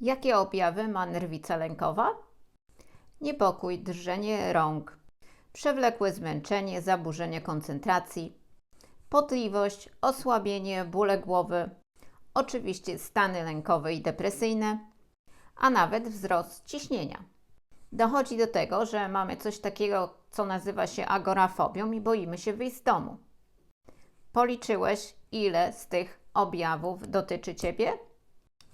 Jakie objawy ma nerwica lękowa? Niepokój, drżenie rąk, przewlekłe zmęczenie, zaburzenie koncentracji, potliwość, osłabienie, bóle głowy, oczywiście stany lękowe i depresyjne, a nawet wzrost ciśnienia. Dochodzi do tego, że mamy coś takiego, co nazywa się agorafobią i boimy się wyjść z domu. Policzyłeś, ile z tych objawów dotyczy Ciebie?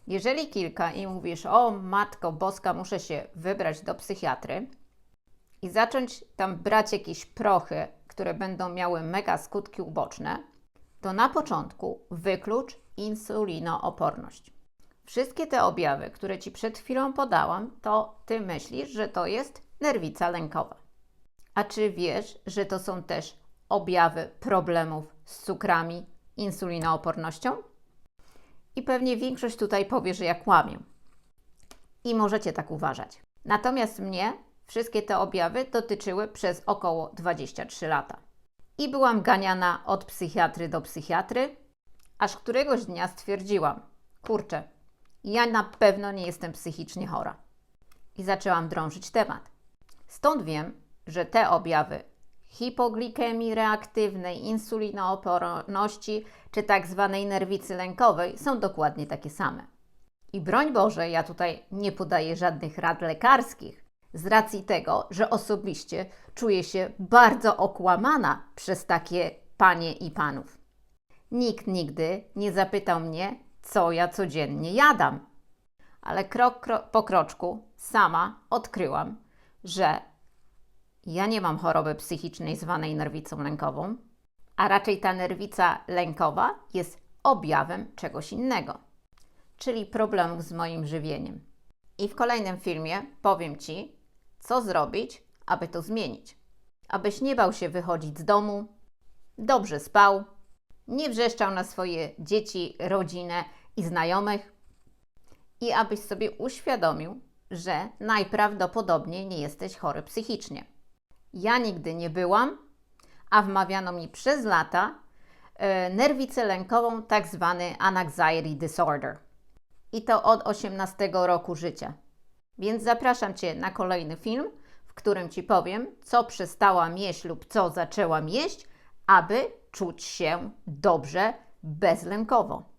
Jeżeli kilka i mówisz, o matko boska, muszę się wybrać do psychiatry i zacząć tam brać jakieś prochy, które będą miały mega skutki uboczne, to na początku wyklucz insulinooporność. Wszystkie te objawy, które Ci przed chwilą podałam, to Ty myślisz, że to jest nerwica lękowa. A czy wiesz, że to są też objawy problemów z cukrami, insulinoopornością? I pewnie większość tutaj powie, że ja kłamię. I możecie tak uważać. Natomiast mnie wszystkie te objawy dotyczyły przez około 23 lata. I byłam ganiana od psychiatry do psychiatry, aż któregoś dnia stwierdziłam: kurczę, ja na pewno nie jestem psychicznie chora. I zaczęłam drążyć temat. Stąd wiem, że te objawy hipoglikemii reaktywnej, insulinooporności czy tak zwanej nerwicy lękowej są dokładnie takie same. I broń Boże, ja tutaj nie podaję żadnych rad lekarskich, z racji tego, że osobiście czuję się bardzo okłamana przez takie panie i panów. Nikt nigdy nie zapytał mnie, co ja codziennie jadam. Ale krok, krok po kroczku sama odkryłam, że ja nie mam choroby psychicznej zwanej nerwicą lękową, a raczej ta nerwica lękowa jest objawem czegoś innego, czyli problemów z moim żywieniem. I w kolejnym filmie powiem Ci, co zrobić, aby to zmienić. Abyś nie bał się wychodzić z domu, dobrze spał, nie wrzeszczał na swoje dzieci, rodzinę i znajomych i abyś sobie uświadomił, że najprawdopodobniej nie jesteś chory psychicznie. Ja nigdy nie byłam, a wmawiano mi przez lata e, nerwicę lękową, tak zwany anxiety disorder. I to od 18 roku życia. Więc zapraszam Cię na kolejny film, w którym Ci powiem, co przestałam jeść lub co zaczęłam jeść, aby czuć się dobrze bezlękowo.